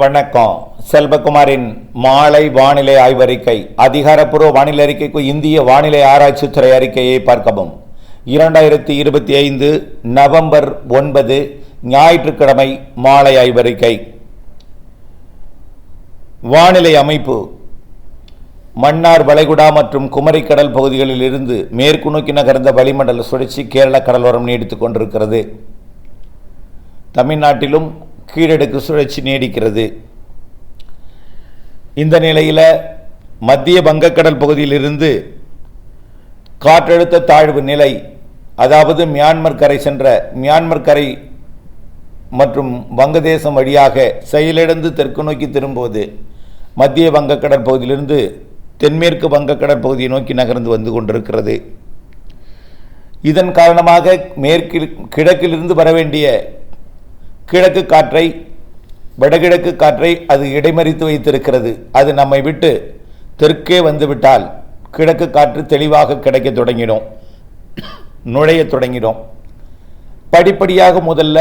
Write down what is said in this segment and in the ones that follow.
வணக்கம். செல்வகுமாரின் மாலை வானிலை ஆய்வறிக்கை அதிகாரப்பூர்வ வானிலை அறிக்கைக்கு இந்திய வானிலை ஆராய்ச்சித்துறை அறிக்கையை பார்க்கவும். இரண்டாயிரத்தி இருபத்தி ஐந்து நவம்பர் ஒன்பது ஞாயிற்றுக்கிழமை மாலை ஆய்வறிக்கை. வானிலை அமைப்பு. மன்னார் வளைகுடா மற்றும் குமரிக்கடல் பகுதிகளில் இருந்து மேற்கு நோக்கி நகர்ந்த வளிமண்டல சுழற்சி கேரள கடலோரம் நீடித்துக் கொண்டிருக்கிறது. தமிழ்நாட்டிலும் கீழடுக்கு சுழற்சி நீடிக்கிறது. இந்த நிலையில் மத்திய வங்கக்கடல் பகுதியிலிருந்து காற்றழுத்த தாழ்வு நிலை அதாவது மியான்மர் கரை சென்ற மியான்மர் கரை மற்றும் வங்கதேசம் வழியாக செயலிழந்து தெற்கு நோக்கி திரும்புவது மத்திய வங்கக்கடல் பகுதியிலிருந்து தென்மேற்கு வங்கக்கடல் பகுதியை நோக்கி நகர்ந்து வந்து கொண்டிருக்கிறது. இதன் காரணமாக மேற்கில் கிழக்கிலிருந்து வர வேண்டிய கிழக்கு காற்றை வடகிழக்கு காற்றை அது இடைமறித்து வைத்திருக்கிறது. அது நம்மை விட்டு தெற்கே வந்துவிட்டால் கிழக்கு காற்று தெளிவாக கிடைக்க தொடங்கிடும். நுழைய தொடங்கிடும். படிப்படியாக முதல்ல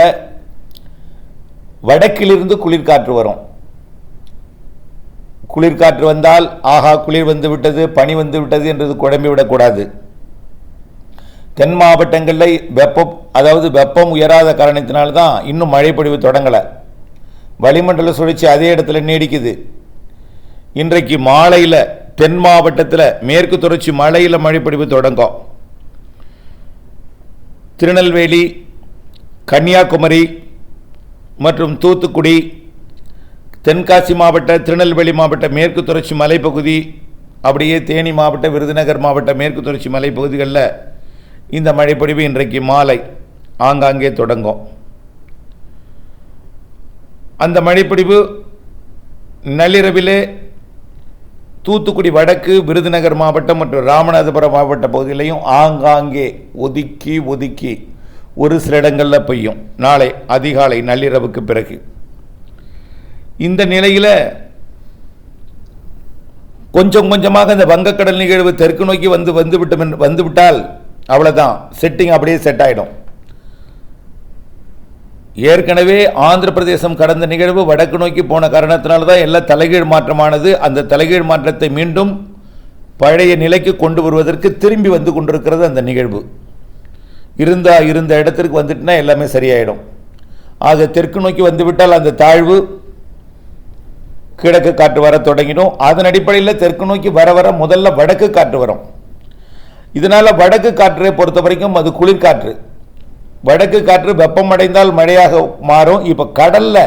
வடக்கிலிருந்து குளிர்காற்று வரும். குளிர்காற்று வந்தால் ஆஹா குளிர் வந்து விட்டது பனி வந்து விட்டது என்றது குழம்பி விடக்கூடாது தென் மாவட்டங்களில் வெப்பம் அதாவது வெப்பம் உயராத காரணத்தினால்தான் இன்னும் மழை பொழிவு தொடங்கலை. வளிமண்டல சுழற்சி அதே இடத்துல நீடிக்குது. இன்றைக்கு மாலையில் தென் மாவட்டத்தில் மேற்கு தொடர்ச்சி மலையில் மழைப்பொழிவு தொடங்கும். திருநெல்வேலி கன்னியாகுமரி மற்றும் தூத்துக்குடி தென்காசி மாவட்ட திருநெல்வேலி மாவட்ட மேற்கு தொடர்ச்சி மலைப்பகுதி அப்படியே தேனி மாவட்ட விருதுநகர் மாவட்ட மேற்கு தொடர்ச்சி மலைப்பகுதிகளில் இந்த மழைப்பொழிவு இன்றைக்கு மாலை. ஆங்காங்கே தொடங்கும். அந்த மழைப்பொழிவு நள்ளிரவிலே தூத்துக்குடி வடக்கு விருதுநகர் மாவட்டம் மற்றும் ராமநாதபுரம் மாவட்ட பகுதியிலையும் ஆங்காங்கே ஒதுக்கி ஒதுக்கி ஒரு சில இடங்களில் பெய்யும். நாளை அதிகாலை நள்ளிரவுக்கு பிறகு. இந்த நிலையில் கொஞ்சம் கொஞ்சமாக இந்த வங்கக்கடல் நிகழ்வு தெற்கு நோக்கி வந்து வந்துவிட்டு வந்துவிட்டால் அவ்வளோதான் செட்டிங் அப்படியே செட் ஆகிடும் ஏற்கனவே ஆந்திர பிரதேசம் கடந்த நிகழ்வு வடக்கு நோக்கி போன காரணத்தினால தான் எல்லாம் தலைகீழ் மாற்றமானது அந்த தலைகீழ் மாற்றத்தை மீண்டும் பழைய நிலைக்கு கொண்டு வருவதற்கு திரும்பி வந்து கொண்டிருக்கிறது அந்த நிகழ்வு. இருந்தால் இருந்த இடத்திற்கு வந்துட்டுனா எல்லாமே சரியாயிடும். ஆக தெற்கு நோக்கி வந்துவிட்டால் அந்த தாழ்வு கிழக்கு காற்று வர தொடங்கிடும். அதன் அடிப்படையில் தெற்கு நோக்கி வர வர முதல்ல வடக்கு காற்று வரும். இதனால் வடக்கு காற்றை பொறுத்த வரைக்கும் அது குளிர்காற்று வடக்கு காற்று வெப்பமடைந்தால் மழையாக மாறும். இப்போ கடலில்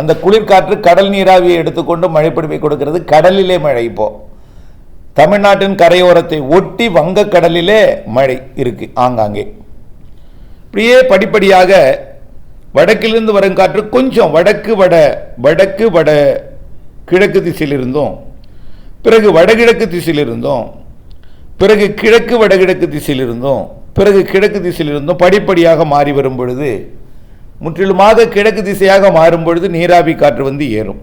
அந்த குளிர்காற்று கடல் நீராவியை எடுத்துக்கொண்டு மழைப்பிடிப்பை கொடுக்கிறது. கடலிலே மழை இப்போது தமிழ்நாட்டின் கரையோரத்தை ஒட்டி வங்கக்கடலிலே மழை இருக்குது ஆங்காங்கே. இப்படியே படிப்படியாக வடக்கிலிருந்து வரும் காற்று கொஞ்சம் வடக்கு வட வடக்கு வட கிழக்கு திசையிலிருந்தும் பிறகு வடகிழக்கு திசையிலிருந்தும் பிறகு கிழக்கு வடகிழக்கு திசையில் இருந்தும் பிறகு கிழக்கு திசையில் இருந்தும் படிப்படியாக மாறி வரும் பொழுது முற்றிலுமாக கிழக்கு திசையாக மாறும் பொழுது நீராவி காற்று வந்து ஏறும்.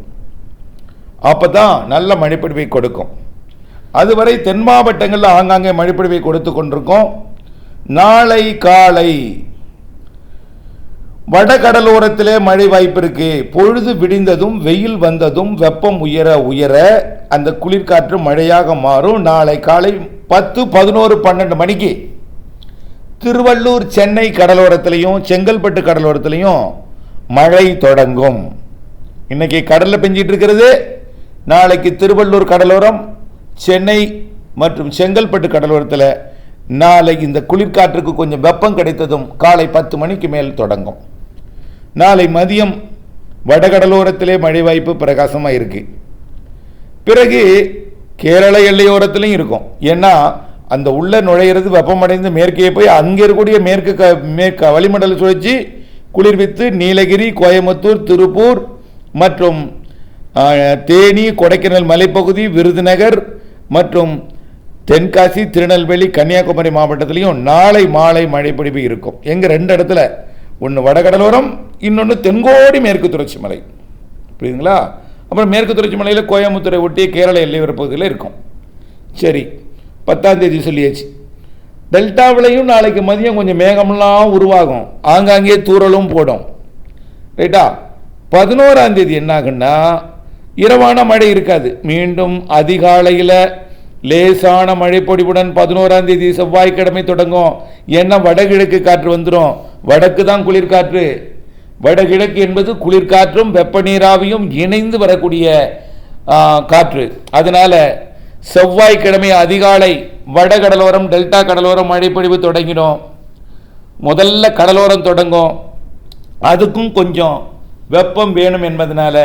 அப்போ தான் நல்ல மழைப்பொழிவை கொடுக்கும். அதுவரை தென் மாவட்டங்களில் ஆங்காங்கே மழைப்பொழிவை கொடுத்து கொண்டிருக்கோம். நாளை காலை வடகடலோரத்திலே மழை வாய்ப்பு இருக்கு. பொழுது விடிந்ததும் வெயில் வந்ததும் வெப்பம் உயர உயர அந்த குளிர்காற்று மழையாக மாறும். நாளை காலை பத்து பதினோரு பன்னெண்டு மணிக்கு திருவள்ளூர் சென்னை கடலோரத்திலையும் செங்கல்பட்டு கடலோரத்திலையும் மழை தொடங்கும். இன்னைக்கு கடலில் பெஞ்சிட்டு இருக்கிறது. நாளைக்கு திருவள்ளூர் கடலோரம் சென்னை மற்றும் செங்கல்பட்டு கடலோரத்தில் நாளை இந்த குளிர்காற்றுக்கு கொஞ்சம் வெப்பம் கிடைத்ததும் காலை பத்து மணிக்கு மேல் தொடங்கும். நாளை மதியம் வடகடலோரத்திலே மழை வாய்ப்பு பிரகாசமாக இருக்கு பிறகு கேரள எல்லையோரத்திலையும் இருக்கும். ஏன்னா அந்த உள்ள நுழையிறது வெப்பமடைந்து மேற்கே போய் அங்கே இருக்கக்கூடிய மேற்கு க மேற்கு வளிமண்டல சுழற்சி குளிர்வித்து நீலகிரி கோயம்புத்தூர் திருப்பூர் மற்றும் தேனி கொடைக்கானல் மலைப்பகுதி விருதுநகர் மற்றும் தென்காசி திருநெல்வேலி கன்னியாகுமரி மாவட்டத்திலையும் நாளை மாலை மழைப்பொழிவு இருக்கும். எங்கள் ரெண்டு இடத்துல ஒன்று வடகடலோரம் இன்னொன்று தென்கோடி மேற்கு தொடர்ச்சி மலை. புரியுதுங்களா? அப்புறம் மேற்கு தொடர்ச்சி மலையில் கோயம்புத்தூரை ஒட்டிய கேரள எல்லையோர பகுதியில் இருக்கும். சரி பத்தாம் தேதி சொல்லியாச்சு. டெல்டாவிலையும் நாளைக்கு மதியம் கொஞ்சம் மேகமெல்லாம் உருவாகும். ஆங்காங்கே தூறலும் போடும். ரைட்டா? பதினோராம் தேதி என்னாகுன்னா இரவான மழை இருக்காது. மீண்டும் அதிகாலையில் லேசான மழை பொடிவுடன் பதினோராம் தேதி செவ்வாய்க்கிழமை தொடங்கும். ஏன்னா வடகிழக்கு காற்று வந்துடும் வடக்கு தான் குளிர்காற்று. வடகிழக்கு என்பது குளிர்காற்றும் வெப்ப நீராவியும் இணைந்து வரக்கூடிய காற்று. அதனால் செவ்வாய்க்கிழமை அதிகாலை வடகடலோரம் டெல்டா கடலோரம் மழைப்பொழிவு தொடங்கிடும். முதல்ல கடலோரம் தொடங்கும். அதுக்கும் கொஞ்சம் வெப்பம் வேணும் என்பதனால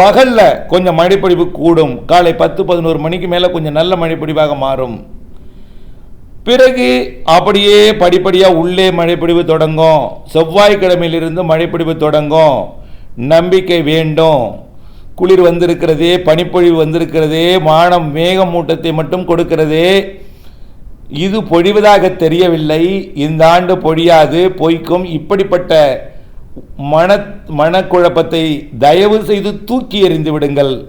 பகலில் கொஞ்சம் மழைப்பொழிவு கூடும். காலை பத்து பதினோரு மணிக்கு மேலே கொஞ்சம் நல்ல மழைப்பொழிவாக மாறும். பிறகு அப்படியே படிப்படியாக உள்ளே மழைப்பிடிவு தொடங்கும். செவ்வாய்க்கிழமையிலிருந்து மழைப்பிடிவு தொடங்கும். நம்பிக்கை வேண்டும். குளிர் வந்திருக்கிறதே பனிப்பொழிவு வந்திருக்கிறதே வானம் மேகமூட்டத்தை மட்டும் கொடுக்கிறதே. இது பொழிவதாக தெரியவில்லை. இந்த ஆண்டு பொழியாது பொய்க்கும். இப்படிப்பட்ட மன மனக்குழப்பத்தை தயவு செய்து தூக்கி எறிந்து விடுங்கள்.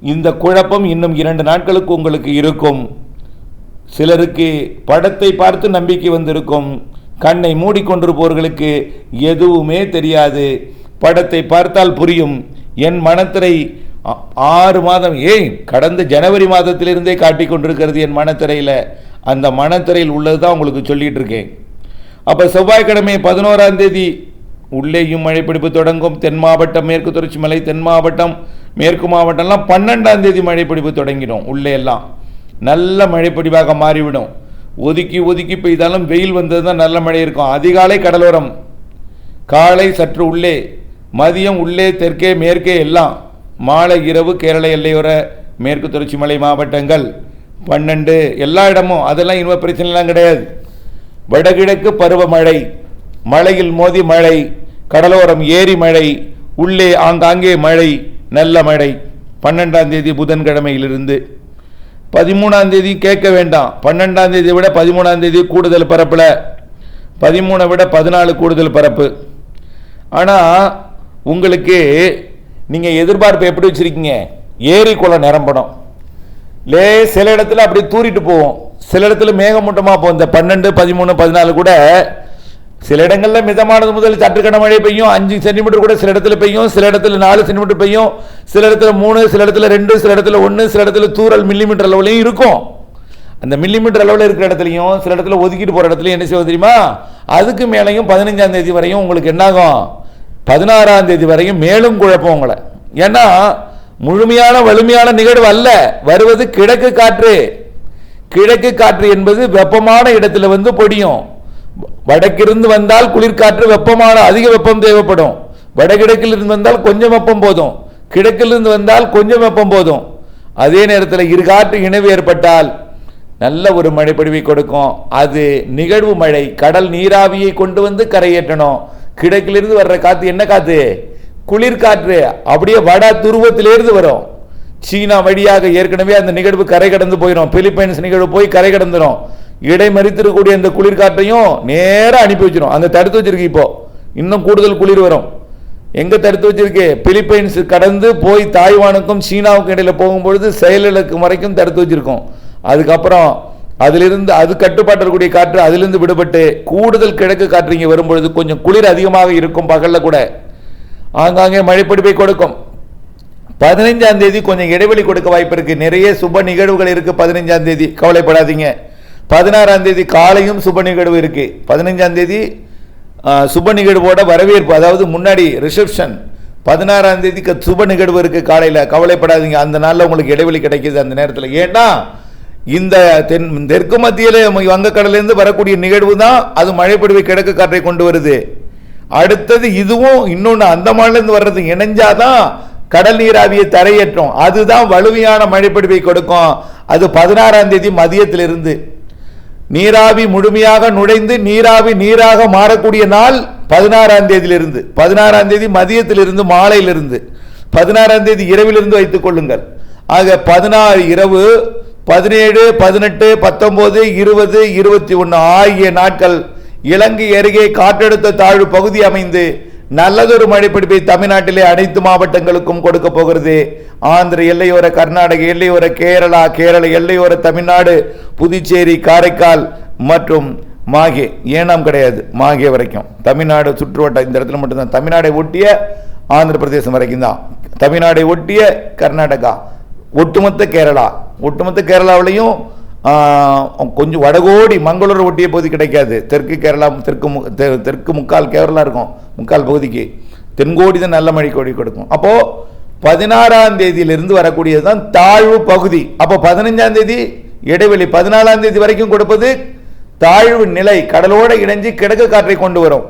இந்த குழப்பம் இன்னும் இரண்டு நாட்களுக்கு உங்களுக்கு இருக்கும். சிலருக்கு படத்தை பார்த்து நம்பிக்கை வந்திருக்கும் கண்ணை மூடிக்கொண்டிருப்பவர்களுக்கு எதுவுமே தெரியாது. படத்தை பார்த்தால் புரியும். என் மனத்திரை ஆறு மாதம் ஏய் கடந்த ஜனவரி மாதத்திலிருந்தே காட்டி கொண்டிருக்கிறது என் மனத்திரையில். அந்த மனத்திரையில் உள்ளது தான் உங்களுக்கு சொல்லிகிட்டு இருக்கேன். அப்போ செவ்வாய்க்கிழமை பதினோராம் தேதி உள்ளேயும் மழைப்பிடிப்பு தொடங்கும். தென் மாவட்டம் மேற்கு தொடர்ச்சி மலை தென் மாவட்டம் மேற்கு மாவட்டம்லாம் பன்னெண்டாம் தேதி மழைப்பிடிப்பு தொடங்கிடும் உள்ளே எல்லாம். நல்ல மழைப்பிடிப்பாக மாறிவிடும். ஒதுக்கி ஒதுக்கி பெய்தாலும் வெயில் வந்தது தான் நல்ல மழை இருக்கும். அதிகாலை கடலோரம். காலை சற்று உள்ளே. மதியம் உள்ளே தெற்கே மேற்கே எல்லாம். மாலை இரவு கேரள எல்லையோர மேற்கு தொடர்ச்சி மலை மாவட்டங்கள். பன்னெண்டு எல்லா இடமும். அதெல்லாம் இன்னும் பிரச்சனைலாம் கிடையாது. வடகிழக்கு பருவமழை. மழையில் மோதி மழை. கடலோரம் ஏரி மழை. உள்ளே ஆங்காங்கே மழை. நல்ல மழை. பன்னெண்டாம் தேதி புதன்கிழமையிலிருந்து. பதிமூணாம் தேதி கேட்க வேண்டாம். பன்னெண்டாம் தேதியை விட பதிமூணாம் தேதி கூடுதல் பரப்பில். பதிமூணை விட பதினாலு கூடுதல் பரப்பு. ஆனால் உங்களுக்கு நீங்கள் எதிர்பார்ப்பு எப்படி வச்சுருக்கீங்க? ஏரி குளம் நிரம்பணும். லே சில இடத்துல அப்படி தூரிட்டு போவோம். சில இடத்துல மேகமூட்டமாக போகும். இந்த பன்னெண்டு பதிமூணு பதினாலு கூட சில இடங்களில் மிதமானது முதல் சற்றுக்கண மழை பெய்யும். அஞ்சு சென்டிமீட்டர் கூட சில இடத்துல பெய்யும். சில இடத்துல நாலு சென்டிமீட்டர் பெய்யும். சில இடத்துல மூணு சில இடத்துல ரெண்டு சில இடத்துல ஒன்று சில இடத்துல தூரல் மில்லிமீட்டர் அளவுலையும் இருக்கும். அந்த மில்லிமீட்டர் அளவில் இருக்கிற இடத்துலையும் சில இடத்துல ஒதுக்கிட்டு போகிற இடத்துலையும் என்ன செய்வது தெரியுமா? அதுக்கு மேலேயும் பதினஞ்சாம் தேதி வரையும் உங்களுக்கு என்னாகும்? பதினாறாம் தேதி வரையும் மேலும் குழப்பம் உங்களை. ஏன்னா முழுமையான வலிமையான நிகழ்வு அல்ல. வருவது கிழக்கு காற்று. கிழக்கு காற்று என்பது வெப்பமான இடத்துல வந்து பொடியும். வடக்கிருந்து வந்தால் குளிர்காற்று வெப்பமான அதிக வெப்பம் தேவைப்படும். வடகிழக்கிலிருந்து வந்தால் கொஞ்சம் வெப்பம் போதும். கிழக்கிலிருந்து வந்தால் கொஞ்சம் வெப்பம் போதும். அதே நேரத்தில் இரு காற்று இணைவு ஏற்பட்டால் நல்ல ஒரு மழை பொழிவை கொடுக்கும். அது நிகழ்வு மழை. கடல் நீராவியை கொண்டு வந்து கரையேற்றணும். கிழக்கிலிருந்து வர்ற காற்று என்ன காற்று குளிர்காற்று. அப்படியே வட துருவத்திலேருந்து வரும். சீனா வழியாக ஏற்கனவே அந்த நிகழ்வு கரை கடந்து போயிடும் பிலிப்பைன்ஸ் நிகழ்வு போய் கரை கடந்துடும் இடைமறித்திருக்கக்கூடிய அந்த குளிர்காற்றையும் நேராக அனுப்பி வச்சிரும். அந்த தடுத்து வச்சிருக்கு இப்போ. இன்னும் கூடுதல் குளிர் வரும். எங்க தடுத்து வச்சிருக்கு? பிலிப்பைன்ஸ் கடந்து போய் தாய்வானுக்கும் சீனாவுக்கும் இடையில போகும்பொழுது செயலிழக்கு வரைக்கும் தடுத்து வச்சிருக்கோம். அதுக்கப்புறம் அதிலிருந்து அது கட்டுப்பாட்டு இருக்கக்கூடிய காற்று அதிலிருந்து விடுபட்டு கூடுதல் கிழக்கு காற்று இங்கே வரும்பொழுது கொஞ்சம் குளிர் அதிகமாக இருக்கும் பகலில் கூட. ஆங்காங்கே மழைப்பிடிப்பை கொடுக்கும். பதினைஞ்சாம் தேதி கொஞ்சம் இடைவெளி கொடுக்க வாய்ப்பு இருக்கு. நிறைய சுப நிகழ்வுகள் இருக்கு பதினைஞ்சாம் தேதி. கவலைப்படாதீங்க. பதினாறாம் தேதி காலையும் சுப நிகழ்வு இருக்கு. பதினஞ்சாம் தேதி சுப நிகழ்வோட வரவேற்பு அதாவது முன்னாடி ரிசப்ஷன் பதினாறாம் தேதிக்கு சுப நிகழ்வு இருக்கு காலையில். கவலைப்படாதீங்க. அந்த நாளில் உங்களுக்கு இடைவெளி கிடைக்குது அந்த நேரத்தில். ஏன்னா இந்த தென் தெற்கு மத்தியில் வங்கக்கடலேருந்து வரக்கூடிய நிகழ்வு தான் அது மழைப்பொழிவை கிழக்கு காற்றை கொண்டு வருது. அடுத்தது இதுவும் இன்னொன்று அந்தமான்லேருந்து வர்றது இணைஞ்சாதான் கடல் நீராவியை தரையேற்றும். அதுதான் வலுவையான மழைப்பொழிவை கொடுக்கும். அது பதினாறாம் தேதி மதியத்திலிருந்து. நீராவி முழுமையாக நுழைந்து நீராவி நீராக மாறக்கூடிய நாள் பதினாறாம் தேதியிலிருந்து. பதினாறாம் தேதி மதியத்திலிருந்து மாலையிலிருந்து. பதினாறாம் தேதி இரவிலிருந்து வைத்துக் கொள்ளுங்கள். ஆக பதினாறு இரவு பதினேழு பதினெட்டு பத்தொம்போது இருபது இருபத்தி ஒன்று ஆகிய நாட்கள் இலங்கை அருகே காற்றழுத்த தாழ்வு பகுதி அமைந்து நல்லதொரு மழைப்பிடிப்பை தமிழ்நாட்டிலே அனைத்து மாவட்டங்களுக்கும் கொடுக்க போகிறது. ஆந்திர எல்லையோர கர்நாடக எல்லையோர கேரளா கேரள எல்லையோர தமிழ்நாடு புதுச்சேரி காரைக்கால் மற்றும் மாகே ஏனாம் கிடையாது? மாகே வரைக்கும். தமிழ்நாடு சுற்றுவட்டம் இந்த இடத்துல மட்டும்தான். தமிழ்நாடை ஒட்டிய ஆந்திர பிரதேசம் வரைக்கும் தான். தமிழ்நாடை ஒட்டிய கர்நாடகா ஒட்டுமொத்த கேரளா. ஒட்டுமொத்த கேரளாவிலையும் கொஞ்சம் வடகோடி மங்களூர் ஒட்டிய பகுதி கிடைக்காது. தெற்கு கேரளா தெற்கு மு- தெற்கு முக்கால் கேரளா இருக்கும். முக்கால் பகுதிக்கு. தென்கோடி தான் நல்ல மழை கோடி கொடுக்கும். அப்போது பதினாறாம் தேதியிலிருந்து வரக்கூடியது தான் தாழ்வு பகுதி. அப்போ பதினஞ்சாம் தேதி இடைவெளி பதினாலாம் தேதி வரைக்கும் கொடுப்பது தாழ்வு நிலை. கடலோடு இணைஞ்சு கிழக்கு காற்றை கொண்டு வரும்.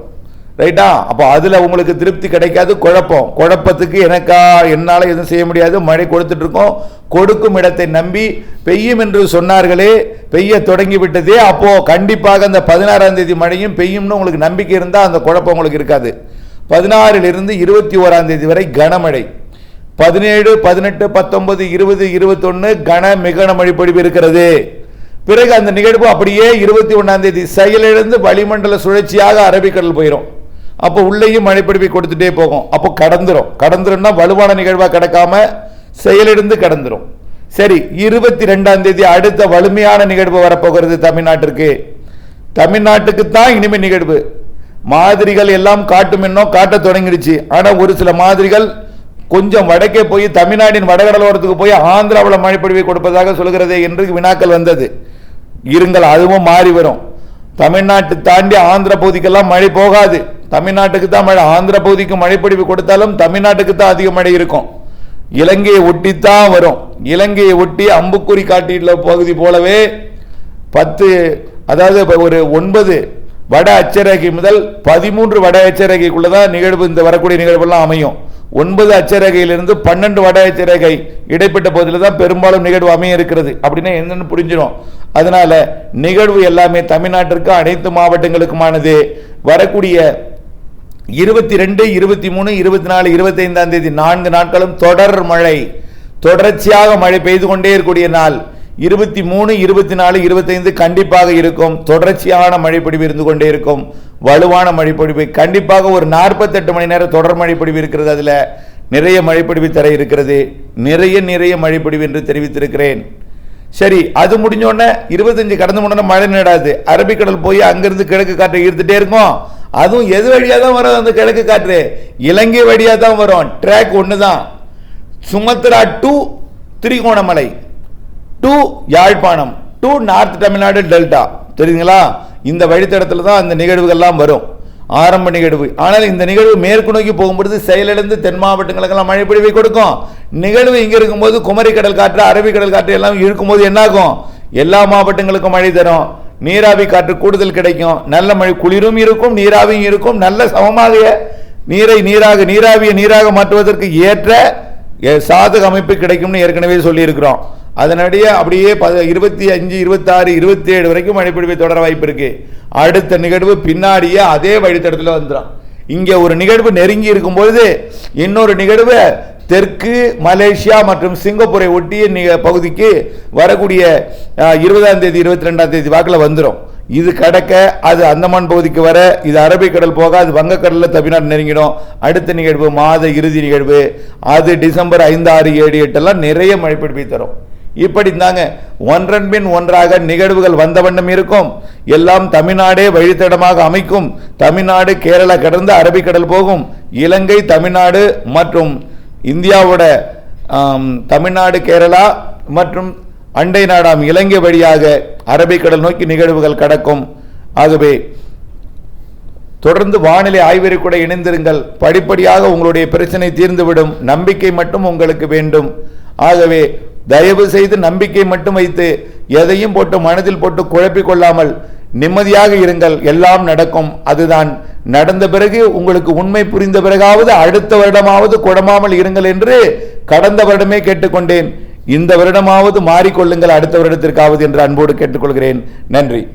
ரைட்டா? அப்போ அதில் உங்களுக்கு திருப்தி கிடைக்காது குழப்பம். குழப்பத்துக்கு எனக்கா என்னால் எதுவும் செய்ய முடியாது மழை கொடுத்துட்ருக்கோம். கொடுக்கும் இடத்தை நம்பி பெய்யும் என்று சொன்னார்களே பெய்ய தொடங்கி விட்டதே அப்போது கண்டிப்பாக அந்த பதினாறாம் தேதி மழையும் பெய்யும்னு உங்களுக்கு நம்பிக்கை இருந்தால் அந்த குழப்பம் உங்களுக்கு இருக்காது. பதினாறிலிருந்து இருபத்தி ஓராம் தேதி வரை கனமழை. பதினேழு பதினெட்டு பத்தொன்பது இருபது இருபத்தொன்று கன மிகன மழை பொழிவு இருக்கிறது. பிறகு அந்த நிகழ்வு அப்படியே இருபத்தி ஒன்றாம் தேதி செயலிழந்து வளிமண்டல சுழற்சியாக அரபிக்கடல் போயிடும் அப்போ உள்ளேயும் மழைப்பிடிப்பை கொடுத்துட்டே போகும். அப்போ கடந்துரும். கடந்துரும்னா வலுவான நிகழ்வாக கிடக்காம செயலிழந்து கடந்துரும். சரி இருபத்தி ரெண்டாம் தேதி அடுத்த வலிமையான நிகழ்வு வரப்போகிறது தமிழ்நாட்டிற்கு. தமிழ்நாட்டுக்கு தான் இனிமே நிகழ்வு. மாதிரிகள் எல்லாம் காட்டும் இன்னும் காட்ட தொடங்கிடுச்சு. ஆனால் ஒரு சில மாதிரிகள் கொஞ்சம் வடக்கே போய் தமிழ்நாட்டின் வடகடலோரத்துக்கு போய் ஆந்திராவில் மழைப்பொழிவை கொடுப்பதாக சொல்கிறதே என்று வினாக்கள் வந்தது. இருங்கள் அதுவும் மாறி வரும். தமிழ்நாட்டு தாண்டி ஆந்திர பகுதிக்கெல்லாம் மழை போகாது. தமிழ்நாட்டுக்கு தான் மழை ஆந்திர பகுதிக்கு மழைப்பொழிவு கொடுத்தாலும் தமிழ்நாட்டுக்கு தான் அதிக மழை இருக்கும். இலங்கையை ஒட்டித்தான் வரும். இலங்கையை ஒட்டி அம்புக்குறி காட்டியுள்ள பகுதி போலவே பத்து அதாவது ஒரு ஒன்பது வட அச்சரேகை முதல் பதிமூன்று வட அச்சரேகைக்குள்ள தான் நிகழ்வு இந்த வரக்கூடிய நிகழ்வெல்லாம் அமையும். ஒன்பது அச்சரேகையிலிருந்து பன்னெண்டு வட அச்சரேகை இடைப்பட்ட பகுதியில் தான் பெரும்பாலும் நிகழ்வு அமைய இருக்கிறது. அப்படின்னா என்னென்னு புரிஞ்சிடும். அதனால நிகழ்வு எல்லாமே தமிழ்நாட்டிற்கு அனைத்து மாவட்டங்களுக்குமானது. வரக்கூடிய இருபத்தி ரெண்டு இருபத்தி மூணு இருபத்தி நாலு இருபத்தைந்தாம் தேதி நான்கு நாட்களும் தொடர் மழை. தொடர்ச்சியாக மழை பெய்து கொண்டே இருக்கக்கூடிய நாள். இருபத்தி மூணு இருபத்தி நாலு இருபத்தைந்து கண்டிப்பாக இருக்கும். தொடர்ச்சியான மழைப்பொழிவு இருந்து கொண்டே இருக்கும். வலுவான மழைப்பொழிவு. கண்டிப்பாக ஒரு நாற்பத்தெட்டு மணி நேரம் தொடர் மழைப்பொழிவு இருக்கிறது அதில். நிறைய மழைப்பொழிவு தர இருக்கிறது. நிறைய நிறைய மழைப்பொழிவு என்று தெரிவித்திருக்கிறேன். சரி அது முடிஞ்சோடனே இருபத்தஞ்சு கடந்து முடனே மழை நடாது. அரபிக்கடல் போய் அங்கிருந்து கிழக்கு காற்றை ஈர்த்துட்டே இருக்கும்? அதுவும் எது வழியாக தான் வரும்? அந்த கிழக்கு காற்று. இலங்கை வழியாக தான் வரும். ட்ராக் ஒன்று தான் Sumatra to Thirukonamalai. To Yazhpanam. To north Tamil Nadu delta தெரியுங்களா இந்த வழித்தடத்தில் தான் அந்த நிகழ்வுகள்லாம் வரும். ஆரம்ப நிகழ்வு. ஆனால் இந்த நிகழ்வு மேற்கு நோக்கி போகும்பொழுது செயலிழந்து தென் மாவட்டங்களுக்கெல்லாம் மழை பொழிவை கொடுக்கும். நிகழ்வு இங்கே இருக்கும்போது குமரி கடல் காற்று அரபிக்கடல் காற்று எல்லாம் இருக்கும்போது என்னாகும்? எல்லா மாவட்டங்களுக்கும் மழை தரும். நீராவி காற்று கூடுதல் கிடைக்கும். நல்ல மழை குளிரும் இருக்கும் நீராவியும் இருக்கும். நல்ல சமமாக நீரை நீராக நீராவியை நீராக மாற்றுவதற்கு ஏற்ற சாதக அமைப்பு கிடைக்கும்னு ஏற்கனவே சொல்லியிருக்கிறோம். அதனடியே அப்படியே பத இருபத்தி அஞ்சு இருபத்தாறு இருபத்தி ஏழு வரைக்கும் மழைப்பிடிவை தொடர வாய்ப்பு இருக்கு. அடுத்த நிகழ்வு பின்னாடியே அதே வழித்தடத்தில் வந்துடும் இங்கே ஒரு நிகழ்வு நெருங்கி இருக்கும் பொழுது இன்னொரு நிகழ்வு தெற்கு மலேசியா மற்றும் சிங்கப்பூரை ஒட்டிய பகுதிக்கு வரக்கூடிய இருபதாம் தேதி இருபத்தி ரெண்டாம் தேதி வாக்கில் வந்துடும் இது கடக்க அது அந்தமான் பகுதிக்கு வர இது அரபிக்கடல் போக அது வங்கக்கடலில் தமிழ்நாடு நெருங்கிடும். அடுத்த நிகழ்வு மாத இறுதி நிகழ்வு அது டிசம்பர் ஐந்து ஆறு ஏழு எட்டெல்லாம் நிறைய மழைப்பிடிப்பை தரும். இப்படி தாங்க ஒன்றன் பின் ஒன்றாக நிகழ்வுகள் வந்த வண்ணம் இருக்கும். எல்லாம் தமிழ்நாடே வழித்தடமாக அமைக்கும். தமிழ்நாடு கேரளா கடந்து அரபிக்கடல் போகும். இலங்கை தமிழ்நாடு மற்றும் இந்தியாவோட தமிழ்நாடு கேரளா மற்றும் அண்டை நாடாம் இலங்கை வழியாக அரபிக்கடல் நோக்கி நிகழ்வுகள் கடக்கும். ஆகவே தொடர்ந்து வானிலை ஆய்வறை கூட இணைந்திருங்கள். படிப்படியாக உங்களுடைய பிரச்சனை தீர்ந்துவிடும். நம்பிக்கை மட்டும் உங்களுக்கு வேண்டும். ஆகவே தயவு செய்து நம்பிக்கை மட்டும் வைத்து எதையும் போட்டு மனதில் போட்டு குழப்பிக் கொள்ளாமல் நிம்மதியாக இருங்கள். எல்லாம் நடக்கும். அதுதான். நடந்த பிறகு உங்களுக்கு உண்மை புரிந்த பிறகாவது அடுத்த வருடமாவது குடமாமல் இருங்கள் என்று கடந்த வருடமே கேட்டுக்கொண்டேன். இந்த வருடமாவது மாறிக்கொள்ளுங்கள். அடுத்த வருடத்திற்காவது என்று அன்போடு கேட்டுக்கொள்கிறேன். நன்றி.